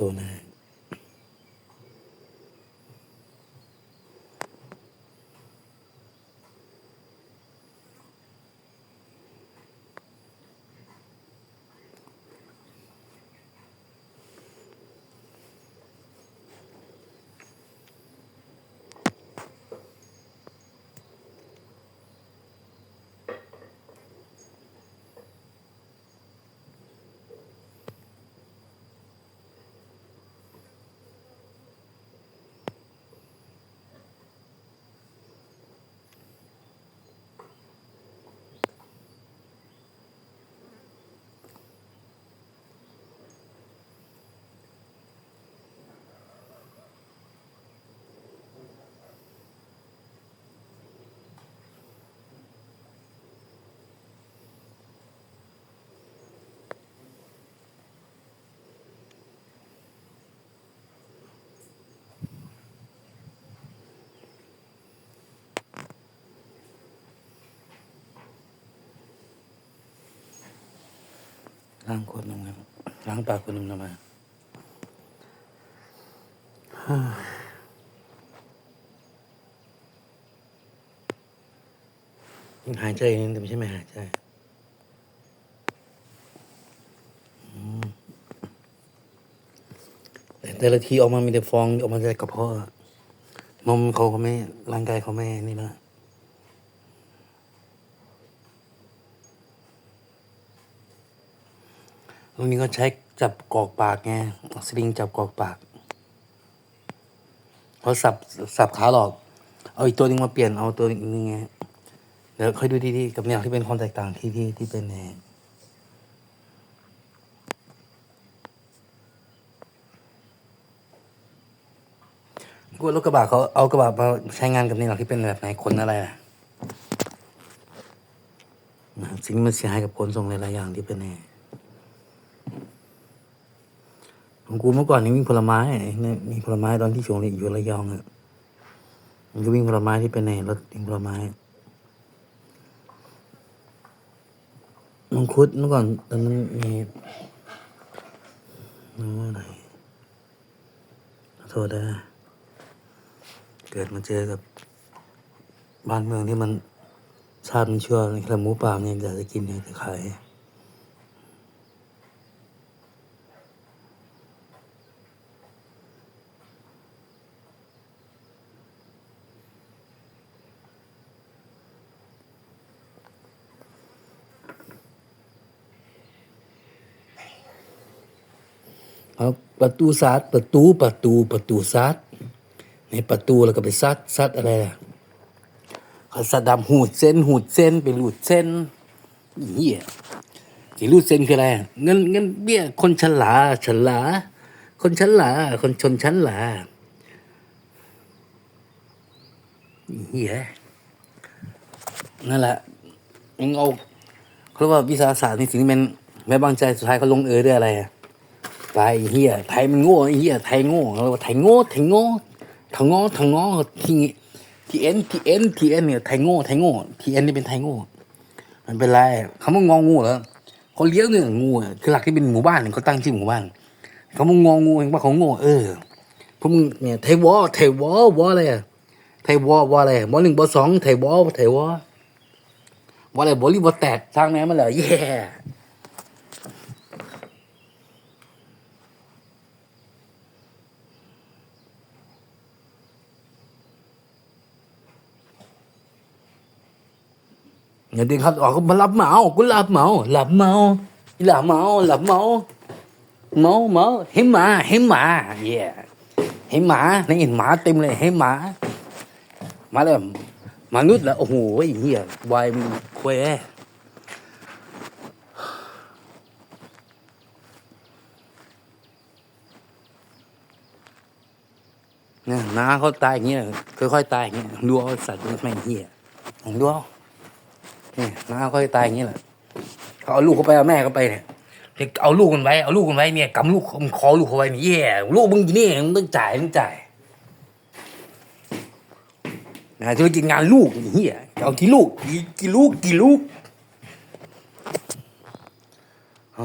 ตั ล้างคนหนึ่งครับล้างปากคนหนึ่งทำไมฮ่ายังหายใจยังแต่ไม่ใช่ไม่หายใจอืมแต่แต่ละทีออกมามีแต่ฟองออกมาจากกระเพาะอะนมเขาเขาไม่ร่างกายเขาไม่นี่นะ ลุงนี้ก็ใช้จับกอกปากไงสลิงจับกอกปากเพอสับสับขาหลอก เอาอีกตัวหนึงมาเปลี่ยนเอาตัวอีกนึงไงเดี๋ยวค่อยดูดีๆกับแนวที่เป็นความแตกต่างที่ที่ที่เป็นแนวกูรถกระบะเขาเอากระบะมาใช้งานกับแนวที่เป็นแบบไหนคนอะไรอะนะสิ่งมันเสียหายกับขนส่งหลายๆอย่างที่เป็นแนว ของกูเมื่อก่อนนี่วิ่งผลไม้เนี่ยมีผลไม้ตอนที่ชวงเรียอยู่ระยองอะมันก็วิ่งผลไม้ที่เป็นในรถวิ่งผลไม้มังคุดเมื่อก่อนตอนนั้นมีน้องอะไรขอโทษนะเกิดมาเจอกับบ้านเมืองที่มันชาติมันชั่วแค่หมูป่าเนี่ยอยากจะกินอยากจะขาย ประตูซัดประตูประตูประตูซัดในประตูแล้วก็ไปซัดซัดอะไรล่ะเขาซัดดำหูดเส้นหูดเส้นไปหลุดเส้นเหี้ยที่รูดเส้นคืออะไรเงินเงินเบี้ยคนฉลาฉลา คนชั้นหลาคนชนชั้นหลาเหี้ยนั่นแหละมึงเอาเขาเรียกว่าวิสาศาสตร์ในสิ่งที่มันแม้บางใจสุดท้ายเขาลงเอยด้วยอะไรอะ ไปเฮียไทยมันโง่เฮียไทยโง่เราไทยโง่ไทยโง่ทางโง่ทางโง่ทีทีเอ็นทีเอ็นทีเอ็นเนี่ยไทยโง่ไทยโง่ทีเอ็นนี่เป็นไทยโง่มันเป็นไรคำว่างองูเหรอเขาเลี้ยงเนี่ยงูคือหลักที่เป็นหมู่บ้านเนี่ยเขาตั้งชื่อหมู่บ้านเขามึงงองูเห็นว่าเขาโง่เออพวกมึงเนี่ยไทยวอไทยวอวออะไรอะไทยวอวออะไรวอหนึ่งวอสองไทยวอไทยวอวออะไรบอลลีบอแตกทางไหนมาเลยแย่ เดือนครับออกก็มารับเหมากูรับเหมารับเมารับเมารับเมาเมาเมาเห็นหมาเห็นหมาเย่เห็นหมาในเห็นหมาเต็มเลยเห็นหมา มาเลยมนุษย์ละโอ้โหเหี้ยวายมันควยนี่ยน้าเขาตายอย่างเงี้ยค่อยๆตายอย่างเงี้ยดูเอาสัตว์ไม่เหี้ยผมดูเอา นี่น้าเขาจะตายอย่างนี้แหละเขาเอาลูกเขาไปเอาแม่เขาไปเนี่ยเอาลูกมันไว้เอาลูกมันไว้เนี่ยกำลูกมันคอลูกเขาไว้เนี่ยแย่ลูกมึงอยู่นี่มึงต้องจ่ายต้องจ่ายนะธุรกิจงานลูกเฮียเอากี่ลูกกี่ลูกกี่ลูกอ๋อ